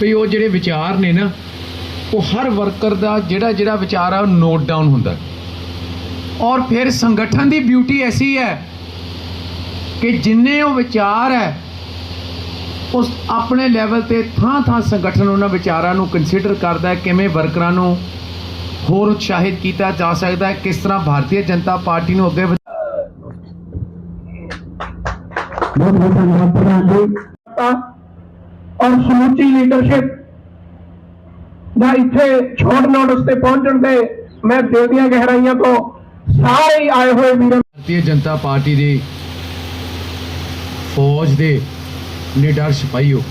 ਵੀ ਉਹ ਜਿਹੜੇ ਵਿਚਾਰ ਨੇ ਨਾ, ਉਹ ਹਰ ਵਰਕਰ ਦਾ ਜਿਹੜਾ ਜਿਹੜਾ ਵਿਚਾਰ ਆ, ਉਹ ਨੋਟ ਡਾਊਨ ਹੁੰਦਾ। ਔਰ ਫਿਰ ਸੰਗਠਨ ਦੀ ਬਿਊਟੀ ਐਸੀ ਹੈ ਕਿ ਜਿੰਨੇ ਉਹ ਵਿਚਾਰ ਹੈ, ਉਸ ਆਪਣੇ ਲੈਵਲ ਤੇ ਥਾਂ ਥਾਂ ਸੰਗਠਨ ਉਹਨਾਂ ਵਿਚਾਰਾਂ ਨੂੰ ਕੰਸੀਡਰ ਕਰਦਾ ਹੈ, ਕਿਵੇਂ ਵਰਕਰਾਂ ਨੂੰ ਹੋਰ ਉਤਸ਼ਾਹਿਤ ਕੀਤਾ ਜਾ ਸਕਦਾ ਹੈ, ਕਿਸ ਤਰ੍ਹਾਂ ਭਾਰਤੀ ਜਨਤਾ ਪਾਰਟੀ ਨੂੰ ਅੱਗੇ ਬਹੁਤ ਬਹੁਤ ਧੰਨਵਾਦ ਪ੍ਰਧਾਨ ਜੀ। ਔਰ ਸਮੁੱਚੀ ਲੀਡਰਸ਼ਿਪ ਦਾ ਇੱਥੇ ਛੋਟ ਨੋਟਿਸ ਤੇ ਪਹੁੰਚਣ ਤੇ ਮੈਂ ਦਿਲ ਦੀਆਂ ਗਹਿਰਾਈਆਂ ਤੋਂ ਸਾਰੇ ਆਏ ਹੋਏ ਵੀਰਾਂ ਭਾਰਤੀ ਜਨਤਾ ਪਾਰਟੀ ਦੇ ਫੌਜ ਦੇ ਨਿਡਰ ਸਿਪਾਹੀਓ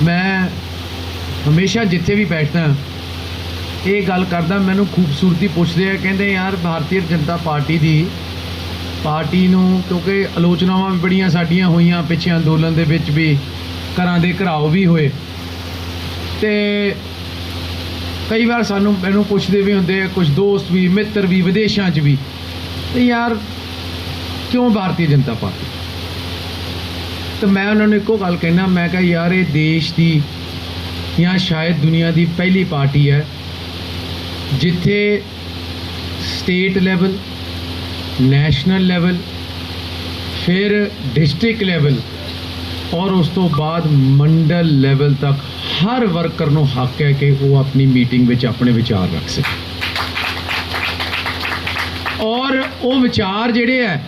ਮੈਂ ਹਮੇਸ਼ਾ ਜਿੱਥੇ ਵੀ ਬੈਠਦਾ, ਇਹ ਗੱਲ ਕਰਦਾ, ਮੈਨੂੰ ਖੂਬਸੂਰਤੀ ਪੁੱਛਦੇ ਆ, ਕਹਿੰਦੇ ਯਾਰ, ਭਾਰਤੀ ਜਨਤਾ ਪਾਰਟੀ ਦੀ ਪਾਰਟੀ ਨੂੰ, ਕਿਉਂਕਿ ਆਲੋਚਨਾਵਾਂ ਵੀ ਬੜੀਆਂ ਸਾਡੀਆਂ ਹੋਈਆਂ ਪਿੱਛੇ ਅੰਦੋਲਨ ਦੇ ਵਿੱਚ ਵੀ, ਘਰਾਂ ਦੇ ਘਰਾਓ ਵੀ ਹੋਏ। ਤੇ ਕਈ ਵਾਰ ਸਾਨੂੰ ਮੈਨੂੰ ਪੁੱਛਦੇ ਵੀ ਹੁੰਦੇ ਆ ਕੁਝ ਦੋਸਤ ਵੀ, ਮਿੱਤਰ ਵੀ, ਵਿਦੇਸ਼ਾਂ 'ਚ ਵੀ, ਤੇ ਯਾਰ ਕਿਉਂ ਭਾਰਤੀ ਜਨਤਾ ਪਾਰਟੀ? ਤੇ ਮੈਂ ਉਹਨਾਂ ਨੂੰ ਇੱਕੋ ਗੱਲ ਕਹਿਣਾ ਮੈਂ ਕਿਹਾ, ਯਾਰ ਇਹ ਦੇਸ਼ ਦੀ ਜਾਂ ਸ਼ਾਇਦ ਦੁਨੀਆ ਦੀ ਪਹਿਲੀ ਪਾਰਟੀ ਹੈ, ਜਿੱਥੇ ਸਟੇਟ ਲੈਵਲ ਨੈਸ਼ਨਲ ਲੈਵਲ ਫਿਰ ਡਿਸਟ੍ਰਿਕਟ ਲੈਵਲ ਔਰ ਉਸ ਤੋਂ ਬਾਅਦ ਮੰਡਲ ਲੈਵਲ ਤੱਕ ਹਰ ਵਰਕਰ ਨੂੰ ਹੱਕ ਹੈ ਕਿ ਉਹ ਆਪਣੀ ਮੀਟਿੰਗ ਵਿੱਚ ਆਪਣੇ ਵਿਚਾਰ ਰੱਖ ਸਕੇ। ਔਰ ਉਹ ਵਿਚਾਰ ਜਿਹੜੇ ਹੈ,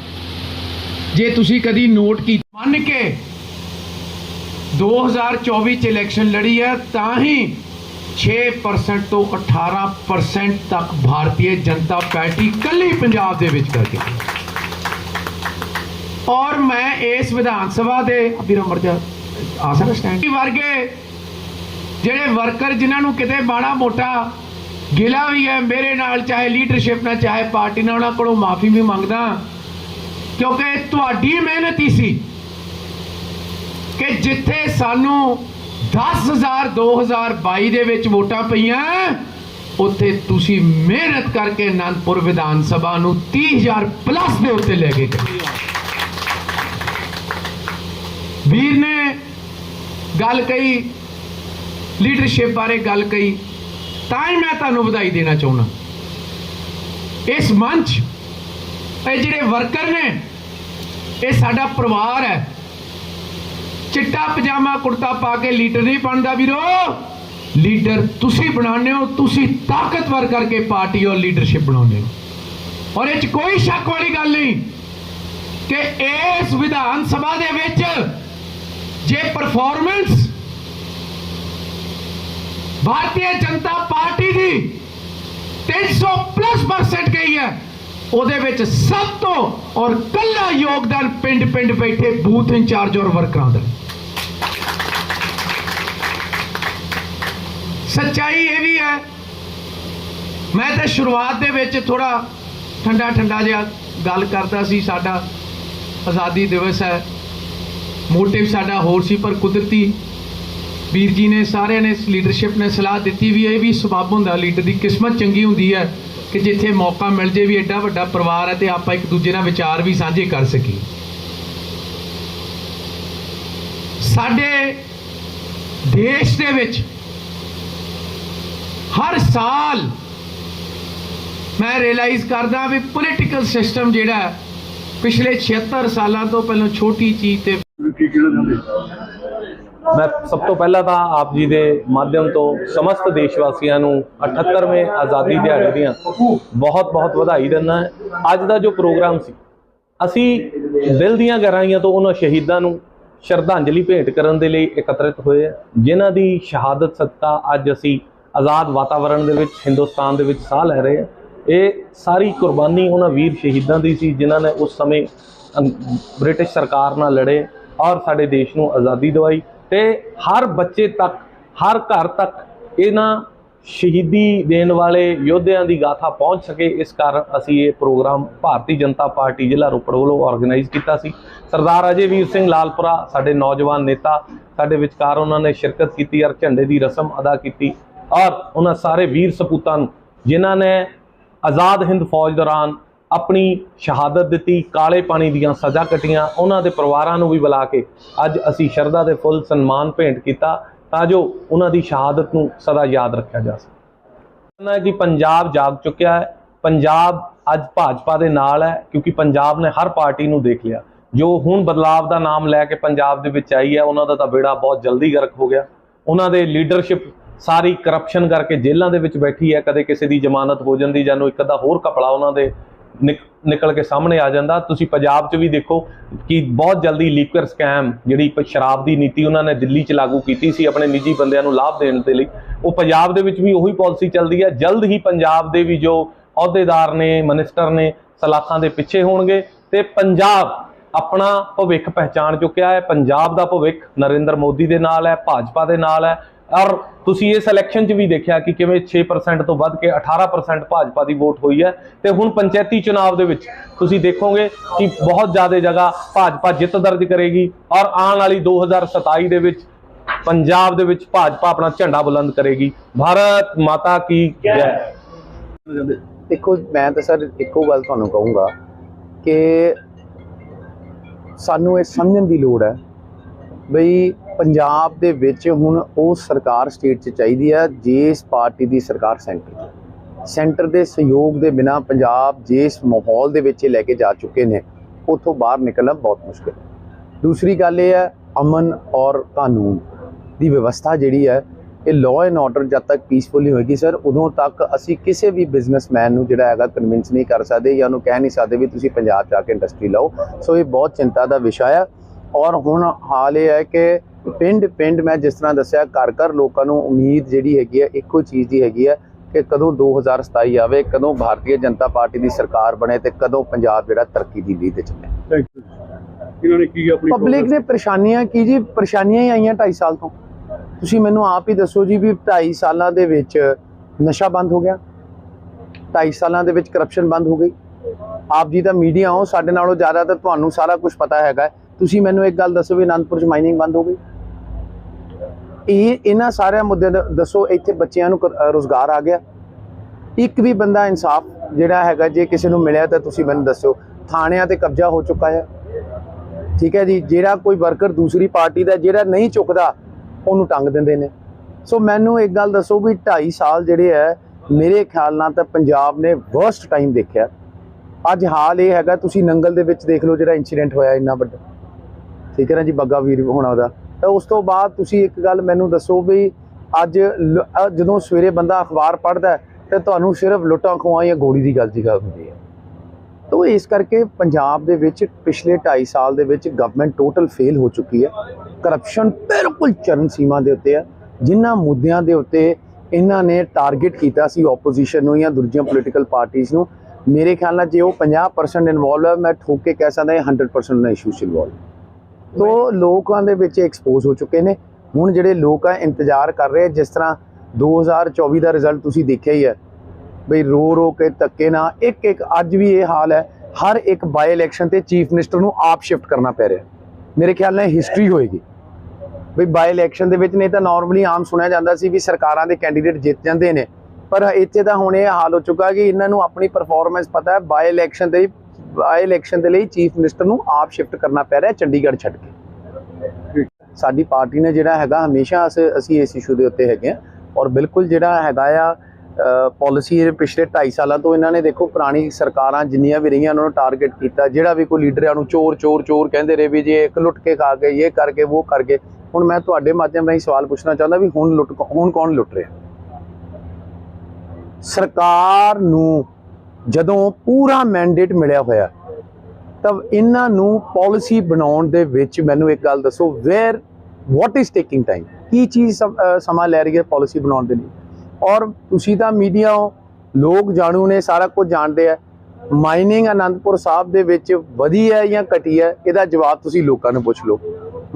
ਜੇ ਤੁਸੀਂ ਕਦੀ ਨੋਟ ਕੀ ਮੰਨ ਕੇ 2024 ਚ ਇਲੈਕਸ਼ਨ ਲੜੀ ਹੈ, ਤਾਂ ਹੀ 6% ਤੋਂ 18% ਤੱਕ ਭਾਰਤੀ ਜਨਤਾ ਪਾਰਟੀ ਕੱਲੀ ਪੰਜਾਬ ਦੇ ਵਿੱਚ ਕਰਕੇ ਔਰ ਮੈਂ ਇਸ ਵਿਧਾਨ ਸਭਾ ਦੇ ਵੀਰ ਅਮਰਜਾ ਆ ਸਟੈਂਡ ਵਰਗੇ ਜਿਹੜੇ ਵਰਕਰ ਜਿਨ੍ਹਾਂ ਨੂੰ ਕਿਤੇ ਬਾਣਾ ਮੋਟਾ ਗਿਲਾ ਵੀ ਹੈ, ਮੇਰੇ ਨਾਲ ਚਾਹੇ ਲੀਡਰਸ਼ਿਪ ਨਾਲ, ਚਾਹੇ ਪਾਰਟੀ ਨਾਲ, ਉਹਨਾਂ ਕੋਲੋਂ ਮਾਫੀ ਵੀ ਮੰਗਦਾ। ਕਿਉਂਕਿ ਤੁਹਾਡੀ ਮਿਹਨਤ ਹੀ ਸੀ ਕਿ ਜਿੱਥੇ ਸਾਨੂੰ 10000 2022 ਦੇ ਵਿੱਚ ਵੋਟਾਂ ਪਈਆਂ। ਉੱਥੇ ਤੁਸੀਂ ਮਿਹਨਤ ਕਰਕੇ ਅਨੰਦਪੁਰ ਵਿਧਾਨ ਸਭਾ ਨੂੰ 30000 ਪਲੱਸ ਦੇ ਉੱਤੇ ਲੈ ਕੇ ਗਏ। ਵੀਰ ਨੇ ਗੱਲ ਕਹੀ ਲੀਡਰਸ਼ਿਪ ਬਾਰੇ ਗੱਲ ਕਹੀ, ਤਾਂ ਹੀ ਮੈਂ ਤੁਹਾਨੂੰ ਵਧਾਈ ਦੇਣਾ ਚਾਹੁੰਦਾ। ਇਸ ਮੰਚ, ਇਹ ਜਿਹੜੇ ਵਰਕਰ ਨੇ, ਇਹ ਸਾਡਾ ਪਰਿਵਾਰ ਹੈ। ਚਿੱਟਾ ਪਜਾਮਾ ਕੁੜਤਾ ਪਾ ਕੇ ਲੀਡਰ ਨਹੀਂ ਬਣਦਾ ਵੀਰੋ। ਲੀਡਰ ਤੁਸੀਂ ਬਣਾਉਂਦੇ ਹੋ, ਤੁਸੀਂ ਤਾਕਤਵਰ ਕਰਕੇ ਪਾਰਟੀ ਔਰ ਲੀਡਰਸ਼ਿਪ ਬਣਾਉਂਦੇ ਹੋ। ਔਰ ਇਹ ਚ ਕੋਈ ਸ਼ੱਕ ਵਾਲੀ ਗੱਲ ਨਹੀਂ ਕਿ ਇਸ ਵਿਧਾਨ ਸਭਾ ਦੇ ਵਿੱਚ ਜੇ ਪਰਫਾਰਮੈਂਸ ਭਾਰਤੀ ਜਨਤਾ ਪਾਰਟੀ ਦੀ 300 ਪਲੱਸ ਪਰਸੈਂਟ ਗਈ ਹੈ ਉਹਦੇ ਵਿੱਚ ਸਭ ਤੋਂ ਔਰ ਕੱਲਾ ਯੋਗਦਾਨ ਪਿੰਡ ਪਿੰਡ ਬੈਠੇ ਬੂਥ ਇੰਚਾਰਜ ਔਰ ਵਰਕਰਾਂ ਦਾ। ਸੱਚਾਈ ਇਹ ਵੀ ਹੈ, ਮੈਂ ਤਾਂ ਸ਼ੁਰੂਆਤ ਦੇ ਵਿੱਚ ਥੋੜਾ ਠੰਡਾ ਠੰਡਾ ਜਿਹਾ ਗੱਲ ਕਰਦਾ ਸੀ, ਸਾਡਾ ਆਜ਼ਾਦੀ ਦਿਵਸ ਹੈ। ਮੋਟਿਵ ਸਾਡਾ ਹੋਰ ਸੀ, ਪਰ ਕੁਦਰਤੀ ਵੀਰ ਜੀ ਨੇ, ਸਾਰਿਆਂ ਨੇ ਲੀਡਰਸ਼ਿਪ ਨੇ ਸਲਾਹ ਦਿੱਤੀ ਵੀ ਇਹ ਵੀ ਸਬਬ ਹੁੰਦਾ ਲੀਡਰ ਦੀ ਕਿਸਮਤ ਚੰਗੀ ਹੁੰਦੀ ਹੈ। ਕਿ ਜਿੱਥੇ ਮੌਕਾ ਮਿਲ ਜੇ ਵੀ ਐਡਾ ਵੱਡਾ ਪਰਿਵਾਰ ਹੈ ਤੇ ਆਪਾਂ ਇੱਕ ਦੂਜੇ ਨਾਲ ਵਿਚਾਰ ਵੀ ਸਾਂਝੇ ਕਰ ਸਕੀਏ। ਸਾਡੇ ਦੇਸ਼ ਦੇ ਵਿੱਚ ਹਰ ਸਾਲ ਮੈਂ ਰਿਅਲਾਈਜ਼ ਕਰਦਾ ਵੀ ਪੋਲੀਟੀਕਲ ਸਿਸਟਮ ਜਿਹੜਾ ਪਿਛਲੇ 76 ਸਾਲਾਂ ਤੋਂ ਪਹਿਲਾਂ ਛੋਟੀ ਚੀਜ਼ ਤੇ ਮੈਂ ਸਭ ਤੋਂ ਪਹਿਲਾਂ ਤਾਂ ਆਪ ਜੀ ਦੇ ਮਾਧਿਅਮ ਤੋਂ ਸਮਸਤ ਦੇਸ਼ ਵਾਸੀਆਂ ਨੂੰ 78ਵੇਂ ਆਜ਼ਾਦੀ ਦਿਹਾੜੇ ਦੀਆਂ ਬਹੁਤ-ਬਹੁਤ ਵਧਾਈ ਦਿੰਦਾ ਅੱਜ ਦਾ ਜੋ ਪ੍ਰੋਗਰਾਮ ਸੀ, ਅਸੀਂ ਦਿਲ ਦੀਆਂ ਗਹਿਰਾਈਆਂ ਤੋਂ ਉਹਨਾਂ ਸ਼ਹੀਦਾਂ ਨੂੰ ਸ਼ਰਧਾਂਜਲੀ ਭੇਟ ਕਰਨ ਦੇ ਲਈ ਇਕੱਤਰਿਤ ਹੋਏ ਹਾਂ, ਜਿਨ੍ਹਾਂ ਦੀ ਸ਼ਹਾਦਤ ਸਦਕਾ ਅੱਜ ਅਸੀਂ ਆਜ਼ਾਦ ਵਾਤਾਵਰਣ ਦੇ ਵਿੱਚ, ਹਿੰਦੁਸਤਾਨ ਦੇ ਵਿੱਚ ਸਾਹ ਲੈ ਰਹੇ ਹਾਂ। ਇਹ ਸਾਰੀ ਕੁਰਬਾਨੀ ਉਹਨਾਂ ਵੀਰ ਸ਼ਹੀਦਾਂ ਦੀ ਸੀ, ਜਿਨ੍ਹਾਂ ਨੇ ਉਸ ਸਮੇਂ ਬ੍ਰਿਟਿਸ਼ ਸਰਕਾਰ ਨਾਲ ਲੜੇ ਔਰ ਸਾਡੇ ਦੇਸ਼ ਨੂੰ ਆਜ਼ਾਦੀ ਦਿਵਾਈ। ਤੇ ਹਰ ਬੱਚੇ ਤੱਕ, ਹਰ ਘਰ ਤੱਕ ਇਹਨਾਂ ਸ਼ਹੀਦੀ ਦੇਣ ਵਾਲੇ ਯੋਧਿਆਂ ਦੀ ਗਾਥਾ ਪਹੁੰਚ ਸਕੇ। ਇਸ ਕਾਰਨ ਅਸੀਂ ਇਹ ਪ੍ਰੋਗਰਾਮ ਭਾਰਤੀ ਜਨਤਾ ਪਾਰਟੀ ਜ਼ਿਲ੍ਹਾ ਰੋਪੜ ਵੱਲੋਂ ਆਰਗੇਨਾਈਜ਼ ਕੀਤਾ ਸੀ। ਸਰਦਾਰ ਅਜੇ ਵੀਰ ਸਿੰਘ ਲਾਲਪੁਰਾ, ਸਾਡੇ ਨੌਜਵਾਨ ਨੇਤਾ, ਸਾਡੇ ਵਿਚਕਾਰ ਉਹਨਾਂ ਨੇ ਸ਼ਿਰਕਤ ਕੀਤੀ ਔਰ ਝੰਡੇ ਦੀ ਰਸਮ ਅਦਾ ਕੀਤੀ। ਔਰ ਉਹਨਾਂ ਸਾਰੇ ਵੀਰ ਸਪੂਤਾਂ ਨੂੰ, ਜਿਨ੍ਹਾਂ ਨੇ ਆਜ਼ਾਦ ਹਿੰਦ ਫੌਜ ਦੌਰਾਨ ਆਪਣੀ ਸ਼ਹਾਦਤ ਦਿੱਤੀ, ਕਾਲੇ ਪਾਣੀ ਦੀਆਂ ਸਜ਼ਾ ਕੱਟੀਆਂ, ਉਹਨਾਂ ਦੇ ਪਰਿਵਾਰਾਂ ਨੂੰ ਵੀ ਬੁਲਾ ਕੇ ਅੱਜ ਅਸੀਂ ਸ਼ਰਧਾ ਦੇ ਫੁੱਲ ਸਨਮਾਨ ਭੇਂਟ ਕੀਤਾ ਤਾਂ ਜੋ ਉਹਨਾਂ ਦੀ ਸ਼ਹਾਦਤ ਨੂੰ ਸਦਾ ਯਾਦ ਰੱਖਿਆ ਜਾ ਸਕੇ। ਕਹਿਣਾ ਹੈ ਕਿ ਪੰਜਾਬ ਜਾਗ ਚੁੱਕਿਆ ਹੈ। ਪੰਜਾਬ ਅੱਜ ਭਾਜਪਾ ਦੇ ਨਾਲ ਹੈ ਕਿਉਂਕਿ ਪੰਜਾਬ ਨੇ ਹਰ ਪਾਰਟੀ ਨੂੰ ਦੇਖ ਲਿਆ। ਜੋ ਹੁਣ ਬਦਲਾਵ ਦਾ ਨਾਮ ਲੈ ਕੇ ਪੰਜਾਬ ਦੇ ਵਿੱਚ ਆਈ ਹੈ, ਉਹਨਾਂ ਦਾ ਤਾਂ ਬੇੜਾ ਬਹੁਤ ਜਲਦੀ ਗਰਕ ਹੋ ਗਿਆ। ਉਹਨਾਂ ਦੇ ਲੀਡਰਸ਼ਿਪ ਸਾਰੀ ਕਰਪਸ਼ਨ ਕਰਕੇ ਜੇਲ੍ਹਾਂ ਦੇ ਵਿੱਚ ਬੈਠੀ ਹੈ। ਕਦੇ ਕਿਸੇ ਦੀ ਜ਼ਮਾਨਤ ਹੋ ਜਾਂਦੀ ਜਾਂ ਨੂੰ ਇੱਕ ਅੱਧਾ ਹੋਰ ਕਪੜਾ ਉਹਨਾਂ ਦੇ ਨਿਕਲ ਕੇ ਸਾਹਮਣੇ ਆ ਜਾਂਦਾ। ਤੁਸੀਂ ਪੰਜਾਬ 'ਚ ਵੀ ਦੇਖੋ ਕਿ ਬਹੁਤ ਜਲਦੀ ਲੀਕਰ ਸਕੈਮ ਜਿਹੜੀ ਪ- ਸ਼ਰਾਬ ਦੀ ਨੀਤੀ ਉਹਨਾਂ ਨੇ ਦਿੱਲੀ 'ਚ ਲਾਗੂ ਕੀਤੀ ਸੀ ਆਪਣੇ ਨਿੱਜੀ ਬੰਦਿਆਂ ਨੂੰ ਲਾਭ ਦੇਣ ਦੇ ਲਈ। ਉਹ ਪੰਜਾਬ ਦੇ ਵਿੱਚ ਵੀ ਉਹੀ ਪਾਲਿਸੀ ਚੱਲਦੀ ਹੈ। ਜਲਦ ਹੀ ਪੰਜਾਬ ਦੇ ਵੀ ਜੋ ਅਹੁਦੇਦਾਰ ਨੇ, ਮਿਨਿਸਟਰ ਨੇ ਸਲਾਖਾਂ ਦੇ ਪਿੱਛੇ ਹੋਣਗੇ ਤੇ ਪੰਜਾਬ ਆਪਣਾ ਭਵਿੱਖ ਪਹਿਚਾਣ ਚੁੱਕਿਆ ਹੈ। ਪੰਜਾਬ ਦਾ ਭਵਿੱਖ ਨਰਿੰਦਰ ਮੋਦੀ ਦੇ ਨਾਲ ਹੈ, ਭਾਜਪਾ ਦੇ ਨਾਲ ਹੈ। ਔਰ ਤੁਸੀਂ ਇਸ ਇਲੈਕਸ਼ਨ 'ਚ ਵੀ ਦੇਖਿਆ ਕਿ ਕਿਵੇਂ 6% ਤੋਂ ਵੱਧ ਕੇ 18% ਭਾਜਪਾ ਦੀ ਵੋਟ ਹੋਈ ਹੈ ਤੇ ਹੁਣ ਪੰਚਾਇਤੀ ਚੁਣਾਵ ਦੇ ਵਿੱਚ ਤੁਸੀਂ ਦੇਖੋਗੇ ਕਿ ਬਹੁਤ ਜ਼ਿਆਦਾ ਜਗ੍ਹਾ ਭਾਜਪਾ ਜਿੱਤ ਦਰਜ ਕਰੇਗੀ ਔਰ ਆਉਣ ਵਾਲੀ 2027 ਦੇ ਵਿੱਚ ਪੰਜਾਬ ਦੇ ਵਿੱਚ ਭਾਜਪਾ ਆਪਣਾ ਝੰਡਾ ਬੁਲੰਦ ਕਰੇਗੀ। ਭਾਰਤ ਮਾਤਾ ਕੀ ਜੈ। ਦੇਖੋ, ਮੈਂ ਤਾਂ ਸਰ ਇੱਕੋ ਗੱਲ ਤੁਹਾਨੂੰ ਕਹੂੰਗਾ ਕਿ ਸਾਨੂੰ ਇਹ ਸਮਝਣ ਦੀ ਲੋੜ ਹੈ ਬਈ ਪੰਜਾਬ ਦੇ ਵਿੱਚ ਹੁਣ ਉਹ ਸਰਕਾਰ ਸਟੇਟ 'ਚ ਚਾਹੀਦੀ ਹੈ ਜਿਸ ਪਾਰਟੀ ਦੀ ਸਰਕਾਰ ਸੈਂਟਰ 'ਚ। ਸੈਂਟਰ ਦੇ ਸਹਿਯੋਗ ਦੇ ਬਿਨਾ ਪੰਜਾਬ ਜਿਸ ਮਾਹੌਲ ਦੇ ਵਿੱਚ ਇਹ ਲੈ ਕੇ ਜਾ ਚੁੱਕੇ ਨੇ, ਉਥੋਂ ਬਾਹਰ ਨਿਕਲਣਾ ਬਹੁਤ ਮੁਸ਼ਕਿਲ। ਹੈ ਦੂਸਰੀ ਗੱਲ ਇਹ ਹੈ ਅਮਨ ਔਰ ਕਾਨੂੰਨ ਦੀ ਵਿਵਸਥਾ ਜਿਹੜੀ ਹੈ ਇਹ ਲਾਅ ਐਂਡ ਆਰਡਰ ਜਦ ਤੱਕ ਪੀਸਫੁਲੀ ਹੋਏਗੀ ਸਰ ਉਦੋਂ ਤੱਕ ਅਸੀਂ ਕਿਸੇ ਵੀ ਬਿਜ਼ਨਸਮੈਨ ਨੂੰ ਜਿਹੜਾ ਹੈਗਾ ਕਨਵਿੰਸ ਨਹੀਂ ਕਰ ਸਕਦੇ ਜਾਂ ਉਹਨੂੰ ਕਹਿ ਨਹੀਂ ਸਕਦੇ ਵੀ ਤੁਸੀਂ ਪੰਜਾਬ ਜਾ ਕੇ ਇੰਡਸਟਰੀ ਲਾਓ। ਸੋ ਇਹ ਬਹੁਤ ਚਿੰਤਾ ਦਾ ਵਿਸ਼ਾ ਆ। ਔਰ ਹੁਣ ਹਾਲ ਇਹ ਹੈ ਕਿ ਪਿੰਡ ਪਿੰਡ ਮੈਂ ਜਿਸ ਤਰ੍ਹਾਂ ਦੱਸਿਆ ਘਰ ਘਰ ਲੋਕਾਂ ਨੂੰ ਉਮੀਦ ਜਿਹੜੀ ਹੈਗੀ ਹੈ ਇੱਕੋ ਚੀਜ਼ ਦੀ ਹੈਗੀ ਹੈ ਕਿ ਕਦੋਂ 2027 ਆਵੇ ਕਦੋਂ ਭਾਰਤੀ ਜਨਤਾ ਪਾਰਟੀ ਦੀ ਸਰਕਾਰ ਬਣੇ ਤੇ ਕਦੋਂ ਪੰਜਾਬ ਜਿਹੜਾ ਤਰੱਕੀ ਦੀ ਲੀਹ ਤੇ ਚੱਲੇ। ਇਹਨਾਂ ਨੇ ਕੀ ਆਪਣੀ ਪਬਲਿਕ ਨੇ ਪਰੇਸ਼ਾਨੀਆਂ ਕੀ ਜੀ? ਪਰੇਸ਼ਾਨੀਆਂ ਹੀ ਆਈਆਂ 2.5 ਸਾਲ ਤੋਂ। ਤੁਸੀਂ ਮੈਨੂੰ ਆਪ ਹੀ ਦੱਸੋ ਜੀ ਵੀ 2.5 ਸਾਲਾਂ ਦੇ ਵਿੱਚ ਨਸ਼ਾ ਬੰਦ ਹੋ ਗਿਆ। 2.5 ਸਾਲਾਂ ਦੇ ਵਿੱਚ ਕਰਪਸ਼ਨ ਬੰਦ ਹੋ ਗਈ। ਆਪ ਜੀ ਦਾ ਮੀਡੀਆ ਹੋ ਸਾਡੇ ਨਾਲੋਂ ਜ਼ਿਆਦਾ ਤਾਂ ਤੁਹਾਨੂੰ ਸਾਰਾ ਕੁਝ ਪਤਾ ਹੈਗਾ। ਤੁਸੀਂ ਮੈਨੂੰ ਇੱਕ ਗੱਲ ਦੱਸੋ ਵੀ ਅਨੰਦਪੁਰ ਚ ਮਾਈਨਿੰਗ ਬੰਦ ਹੋ ਗਈ? ਇਹ, ਇਹਨਾਂ ਸਾਰਿਆਂ ਮੁੱਦਿਆਂ ਦਾ ਦੱਸੋ, ਇੱਥੇ ਬੱਚਿਆਂ ਨੂੰ ਕ- ਰੁਜ਼ਗਾਰ ਆ ਗਿਆ। ਇੱਕ ਵੀ ਬੰਦਾ ਇਨਸਾਫ ਜਿਹੜਾ ਹੈਗਾ, ਜੇ ਕਿਸੇ ਨੂੰ ਮਿਲਿਆ ਤਾਂ ਤੁਸੀਂ ਮੈਨੂੰ ਦੱਸੋ। ਥਾਣਿਆਂ ਤੇ ਕਬਜ਼ਾ ਹੋ ਚੁੱਕਾ ਹੈ। ਠੀਕ ਹੈ ਜੀ? ਜਿਹੜਾ ਕੋਈ ਵਰਕਰ ਦੂਸਰੀ ਪਾਰਟੀ ਦਾ, ਜਿਹੜਾ ਨਹੀਂ ਚੁੱਕਦਾ, ਉਹਨੂੰ ਟੰਗ ਦਿੰਦੇ ਨੇ। ਸੋ ਮੈਨੂੰ ਇੱਕ ਗੱਲ ਦੱਸੋ ਵੀ 2.5 ਸਾਲ ਜਿਹੜੇ ਹੈ, ਮੇਰੇ ਖਿਆਲ ਨਾਲ ਤਾਂ ਪੰਜਾਬ ਨੇ ਵਰਸਟ ਟਾਈਮ ਦੇਖਿਆ। ਅੱਜ ਹਾਲ ਇਹ ਹੈਗਾ, ਤੁਸੀਂ ਨੰਗਲ ਦੇ ਵਿੱਚ ਦੇਖ ਲਓ ਜਿਹੜਾ ਇਨਸੀਡੈਂਟ ਹੋਇਆ ਇੰਨਾ ਵੱਡਾ। ਠੀਕ ਹੈ ਨਾ ਜੀ ਬੱਗਾ ਵੀਰ ਹੋਣਾ ਉਹਦਾ। ਤਾਂ ਉਸ ਤੋਂ ਬਾਅਦ ਤੁਸੀਂ ਇੱਕ ਗੱਲ ਮੈਨੂੰ ਦੱਸੋ ਵੀ ਅੱਜ ਲ- ਜਦੋਂ ਸਵੇਰੇ ਬੰਦਾ ਅਖਬਾਰ ਪੜ੍ਹਦਾ ਹੈ, ਤੇ ਤੁਹਾਨੂੰ ਸਿਰਫ ਲੁੱਟਾਂ ਖੋਹਾਂ ਜਾਂ ਗੋਲੀ ਦੀ ਗੱਲ ਦੀ ਗੱਲ ਹੁੰਦੀ ਹੈ। ਤੋ ਇਸ ਕਰਕੇ ਪੰਜਾਬ ਦੇ ਵਿੱਚ ਪਿਛਲੇ 2.5 ਸਾਲ ਦੇ ਵਿੱਚ ਗਵਰਨਮੈਂਟ ਟੋਟਲ ਫੇਲ ਹੋ ਚੁੱਕੀ ਹੈ। ਕਰਪਸ਼ਨ ਬਿਲਕੁਲ ਚਰਨ ਸੀਮਾ ਦੇ ਉੱਤੇ ਹੈ। ਜਿਨ੍ਹਾਂ ਮੁੱਦਿਆਂ ਦੇ ਉੱਤੇ ਇਹਨਾਂ ਨੇ ਟਾਰਗੇਟ ਕੀਤਾ ਸੀ ਆਪੋਜੀਸ਼ਨ ਨੂੰ ਜਾਂ ਦੂਜੀਆਂ ਪੋਲੀਟੀਕਲ ਪਾਰਟੀਆਂ ਨੂੰ ਮੇਰੇ ਖਿਆਲ ਨਾਲ ਜੇ ਉਹ 50% ਇਨਵੋਲਵ ਹੈ ਮੈਂ ਠੋਕ ਕੇ ਕਹਿ ਸਕਦਾ ਹਾਂ 100% ਨਾ ਇਸ਼ੂਸ ਇਨਵੋਲਵ ਤੋ ਲੋਕਾਂ ਦੇ ਵਿੱਚ ਐਕਸਪੋਜ਼ ਹੋ ਚੁੱਕੇ ਨੇ। ਹੁਣ ਜਿਹੜੇ ਲੋਕ ਆ, ਇੰਤਜ਼ਾਰ ਕਰ ਰਹੇ ਜਿਸ ਤਰ੍ਹਾਂ 2024 ਦਾ ਰਿਜ਼ਲਟ ਤੁਸੀਂ ਦੇਖਿਆ ਹੀ ਹੈ। ਬਈ ਰੋ ਰੋ ਕੇ ਧੱਕੇ ਨਾ ਇੱਕ ਇੱਕ, ਅੱਜ ਵੀ ਇਹ ਹਾਲ ਹੈ, ਹਰ ਇੱਕ ਬਾਈ ਇਲੈਕਸ਼ਨ ਤੇ ਚੀਫ ਮਿਨਿਸਟਰ ਨੂੰ ਆਪ ਸ਼ਿਫਟ ਕਰਨਾ ਪੈ ਰਿਹਾ। ਮੇਰੇ ਖਿਆਲ ਨਾਲ ਹਿਸਟਰੀ ਹੋਏਗੀ। ਬਈ ਬਾਈ ਇਲੈਕਸ਼ਨ ਦੇ ਵਿੱਚ ਨਹੀਂ ਤਾਂ ਨਾਰਮਲੀ ਆਮ ਸੁਣਿਆ ਜਾਂਦਾ ਸੀ ਵੀ ਸਰਕਾਰਾਂ ਦੇ ਕੈਂਡੀਡੇਟ ਜਿੱਤ ਜਾਂਦੇ ਨੇ। ਪਰ ਇੱਥੇ ਤਾਂ ਹੁਣ ਇਹ ਹਾਲ ਹੋ ਚੁੱਕਾ ਕਿ ਇਹਨਾਂ ਨੂੰ ਆਪਣੀ ਪਰਫਾਰਮੈਂਸ ਪਤਾ ਹੈ ਬਾਈ ਇਲੈਕਸ਼ਨ ਦੇ ਬਾਈ ਇਲੈਕਸ਼ਨ ਦੇ ਲਈ ਚੀਫ ਮਿਨਿਸਟਰ ਨੂੰ ਆਪ ਸ਼ਿਫਟ ਕਰਨਾ ਪੈ ਰਿਹਾ ਚੰਡੀਗੜ੍ਹ ਛੱਡ ਕੇ। ਸਾਡੀ ਪਾਰਟੀ ਨੇ ਜਿਹੜਾ ਹੈਗਾ, ਹਮੇਸ਼ਾ ਅਸ- ਅਸੀਂ ਇਸ ਇਸ਼ੂ ਦੇ ਉੱਤੇ ਹੈਗੇ ਆ ਔਰ ਬਿਲਕੁਲ ਜਿਹੜਾ ਹੈਗਾ ਆ ਪਾਲਿਸੀ ਪਿਛਲੇ 2.5 ਸਾਲਾਂ ਤੋਂ ਇਹਨਾਂ ਨੇ ਦੇਖੋ ਪੁਰਾਣੀ ਸਰਕਾਰਾਂ ਜਿੰਨੀਆਂ ਵੀ ਰਹੀਆਂ, ਉਹਨਾਂ ਨੂੰ ਟਾਰਗੇਟ ਕੀਤਾ। ਜਿਹੜਾ ਵੀ ਕੋਈ ਲੀਡਰ ਆ, ਉਹਨੂੰ ਚੋਰ ਚੋਰ ਚੋਰ ਕਹਿੰਦੇ ਰਹੇ ਵੀ ਜੇ ਇੱਕ ਲੁੱਟ ਕੇ ਖਾ ਕੇ ਇਹ ਕਰਕੇ, ਉਹ ਕਰਕੇ। ਹੁਣ ਮੈਂ ਤੁਹਾਡੇ ਮਾਧਿਅਮ ਰਾਹੀਂ ਸਵਾਲ ਪੁੱਛਣਾ ਚਾਹੁੰਦਾ ਵੀ ਹੁਣ ਲੁੱਟ ਹੁਣ ਕੌਣ ਲੁੱਟ ਰਿਹਾ? ਸਰਕਾਰ ਨੂੰ ਜਦੋਂ ਪੂਰਾ ਮੈਂਡੇਟ ਮਿਲਿਆ ਹੋਇਆ ਤਾਂ ਇਹਨਾਂ ਨੂੰ ਪਾਲਿਸੀ ਬਣਾਉਣ ਦੇ ਵਿੱਚ ਮੈਨੂੰ ਇੱਕ ਗੱਲ ਦੱਸੋ where what is taking time ਕੀ ਚੀਜ਼ ਸਮਾਂ ਲੈ ਰਹੀ ਹੈ ਪਾਲਿਸੀ ਬਣਾਉਣ ਦੇ ਲਈ? ਔਰ ਤੁਸੀਂ ਤਾਂ ਮੀਡੀਆ ਹੋ, ਲੋਕ ਜਾਣੂ ਨੇ, ਸਾਰਾ ਕੁਝ ਜਾਣਦੇ ਆ। ਮਾਈਨਿੰਗ ਆਨੰਦਪੁਰ ਸਾਹਿਬ ਦੇ ਵਿੱਚ ਵਧੀ ਹੈ ਜਾਂ ਘਟੀ ਹੈ, ਇਹਦਾ ਜਵਾਬ ਤੁਸੀਂ ਲੋਕਾਂ ਨੂੰ ਪੁੱਛ ਲਓ।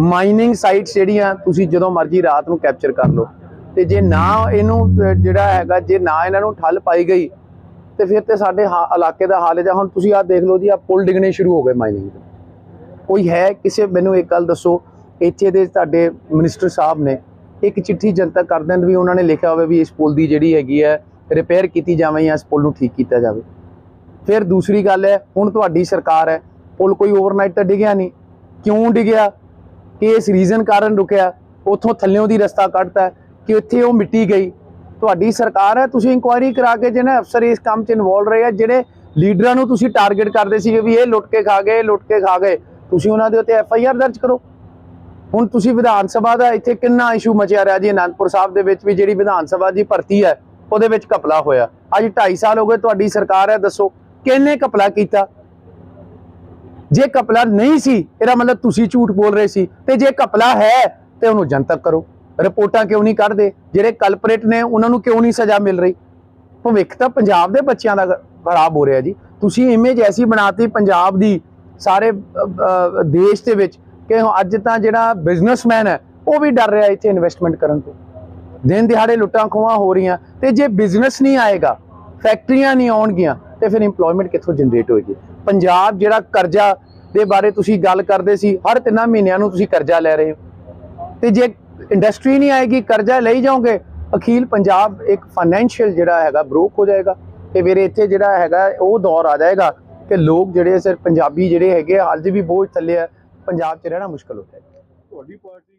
ਮਾਈਨਿੰਗ ਸਾਈਟਸ ਜਿਹੜੀਆਂ, ਤੁਸੀਂ ਜਦੋਂ ਮਰਜ਼ੀ ਰਾਤ ਨੂੰ ਕੈਪਚਰ ਕਰ ਲਓ। ਤੇ ਜੇ ਨਾ ਇਹਨੂੰ ਜਿਹੜਾ ਹੈਗਾ, ਜੇ ਨਾ ਇਹਨਾਂ ਨੂੰ ਠੱਲ ਪਾਈ ਗਈ ਤੇ ਫਿਰ ਤੇ ਸਾਡੇ ਹਾ- ਇਲਾਕੇ ਦਾ ਹਾਲ ਹੈ ਹੁਣ ਤੁਸੀਂ ਆਹ ਦੇਖ ਲਓ ਜੀ ਆ ਪੁਲ ਡਿੱਗਣੇ ਸ਼ੁਰੂ ਹੋ ਗਏ ਮਾਈਨਿੰਗ ਦੇ। ਕੋਈ ਹੈ ਕਿਸੇ, ਮੈਨੂੰ ਇੱਕ ਗੱਲ ਦੱਸੋ, ਇੱਥੇ ਦੇ ਤੁਹਾਡੇ ਮਿਨਿਸਟਰ ਸਾਹਿਬ ਨੇ ਇੱਕ ਚਿੱਠੀ ਜਨਤਕ ਕਰ ਦੇਣ ਵੀ ਉਹਨਾਂ ਨੇ ਲਿਖਿਆ ਹੋਵੇ ਵੀ ਇਸ ਪੁਲ ਦੀ ਜਿਹੜੀ ਹੈਗੀ ਹੈ ਰਿਪੇਅਰ ਕੀਤੀ ਜਾਵੇ ਜਾਂ ਇਸ ਪੁਲ ਨੂੰ ਠੀਕ ਕੀਤਾ ਜਾਵੇ। ਫਿਰ ਦੂਸਰੀ ਗੱਲ ਹੈ, ਹੁਣ ਤੁਹਾਡੀ ਸਰਕਾਰ ਹੈ, ਪੁਲ ਕੋਈ ਓਵਰਨਾਈਟ ਤਾਂ ਡਿੱਗਿਆ ਨਹੀਂ। ਕਿਉਂ ਡਿੱਗਿਆ? ਕਿ ਇਸ ਰੀਜ਼ਨ ਕਾਰਨ ਰੁਕਿਆ? ਉਥੋਂ ਥੱਲਿਓਂ ਦੀ ਰਸਤਾ ਕੱਢਤਾ, ਕਿ ਉੱਥੇ ਉਹ ਮਿੱਟੀ ਗਈ। ਤੁਹਾਡੀ ਸਰਕਾਰ ਹੈ, ਤੁਸੀਂ ਇਨਕੁਆਇਰੀ ਕਰਾ ਕੇ ਜਿਹਨੇ ਅਫਸਰ ਇਸ ਕੰਮ 'ਚ ਇਨਵੋਲਵ ਰਹੇ ਆ, ਜਿਹੜੇ ਲੀਡਰਾਂ ਨੂੰ ਤੁਸੀਂ ਟਾਰਗੇਟ ਕਰਦੇ ਸੀਗੇ ਵੀ ਇਹ ਲੁੱਟ ਕੇ ਖਾ ਗਏ, ਇਹ ਲੁੱਟ ਕੇ ਖਾ ਗਏ, ਤੁਸੀਂ ਉਹਨਾਂ ਦੇ ਉੱਤੇ ਐਫ ਆਈ ਆਰ ਦਰਜ ਕਰੋ। ਹੁਣ ਤੁਸੀਂ ਵਿਧਾਨ ਸਭਾ ਦਾ ਇੱਥੇ ਕਿੰਨਾ ਇਸ਼ੂ ਮਚਿਆ ਰਿਹਾ ਜੀ, ਅਨੰਦਪੁਰ ਸਾਹਿਬ ਦੇ ਵਿੱਚ ਵੀ ਜਿਹੜੀ ਵਿਧਾਨ ਸਭਾ ਦੀ ਭਰਤੀ ਹੈ, ਉਹਦੇ ਵਿੱਚ ਘਪਲਾ ਹੋਇਆ। ਅੱਜ 2.5 ਸਾਲ ਹੋ ਗਏ ਤੁਹਾਡੀ ਸਰਕਾਰ ਹੈ, ਦੱਸੋ, ਕਿਹਨੇ ਘਪਲਾ ਕੀਤਾ? ਜੇ ਘਪਲਾ ਨਹੀਂ ਸੀ, ਇਹਦਾ ਮਤਲਬ ਤੁਸੀਂ ਝੂਠ ਬੋਲ ਰਹੇ ਸੀ, ਤੇ ਜੇ ਘਪਲਾ ਹੈ, ਤੇ ਉਹਨੂੰ ਜਨਤਕ ਕਰੋ। ਰਿਪੋਰਟਾਂ ਕਿਉਂ ਨਹੀਂ ਕੱਢਦੇ? ਜਿਹੜੇ ਕਲਪਰੇਟ ਨੇ, ਉਹਨਾਂ ਨੂੰ ਕਿਉਂ ਨਹੀਂ ਸਜ਼ਾ ਮਿਲ ਰਹੀ? ਭਵਿੱਖ ਤਾਂ ਪੰਜਾਬ ਦੇ ਬੱਚਿਆਂ ਦਾ ਖਰਾਬ ਹੋ ਰਿਹਾ ਜੀ। ਤੁਸੀਂ ਇਮੇਜ ਐਸੀ ਬਣਾਤੀ ਪੰਜਾਬ ਦੀ, ਸਾਰੇ ਦੇਸ਼ ਦੇ ਵਿੱਚ ਕਿ ਅੱਜ ਤਾਂ ਜਿਹੜਾ ਬਿਜ਼ਨਸਮੈਨ ਹੈ, ਉਹ ਵੀ ਡਰ ਰਿਹਾ ਇੱਥੇ ਇਨਵੈਸਟਮੈਂਟ ਕਰਨ ਤੋਂ। ਦਿਨ ਦਿਹਾੜੇ ਲੁੱਟਾਂ ਖੋਹਾਂ ਹੋ ਰਹੀਆਂ। ਤੇ ਜੇ ਬਿਜ਼ਨਸ ਨਹੀਂ ਆਏਗਾ ਫੈਕਟਰੀਆਂ ਨਹੀਂ ਆਉਣਗੀਆਂ, ਤੇ ਫਿਰ EMPLOYMENT ਕਿੱਥੋਂ ਜਨਰੇਟ ਹੋਏਗੀ? ਪੰਜਾਬ ਜਿਹੜਾ ਕਰਜ਼ਾ ਦੇ ਬਾਰੇ ਤੁਸੀਂ ਗੱਲ ਕਰਦੇ ਸੀ, ਹਰ ਤਿੰਨਾਂ ਮਹੀਨਿਆਂ ਨੂੰ ਤੁਸੀਂ ਕਰਜ਼ਾ ਲੈ ਰਹੇ ਹੋ। ਤੇ ਜੇ ਇੰਡਸਟਰੀ ਨਹੀਂ ਆਏਗੀ ਕਰਜ਼ਾ ਲਈ ਜਾਓਗੇ ਅਖੀਲ ਪੰਜਾਬ ਇੱਕ ਫਾਈਨੈਂਸ਼ੀਅਲ ਜਿਹੜਾ ਹੈਗਾ ਬਰੋਕ ਹੋ ਜਾਏਗਾ। ਤੇ ਫਿਰ ਇੱਥੇ ਜਿਹੜਾ ਹੈਗਾ ਉਹ ਦੌਰ ਆ ਜਾਏਗਾ ਕਿ ਲੋਕ ਜਿਹੜੇ ਸਿਰ ਪੰਜਾਬੀ ਜਿਹੜੇ ਹੈਗੇ ਆ, ਅੱਜ ਵੀ ਬਹੁਤ ਥੱਲੇ ਆ ਪੰਜਾਬ 'ਚ ਰਹਿਣਾ ਮੁਸ਼ਕਲ ਹੋ ਜਾਏਗਾ। ਤੁਹਾਡੀ ਪਾਰਟੀ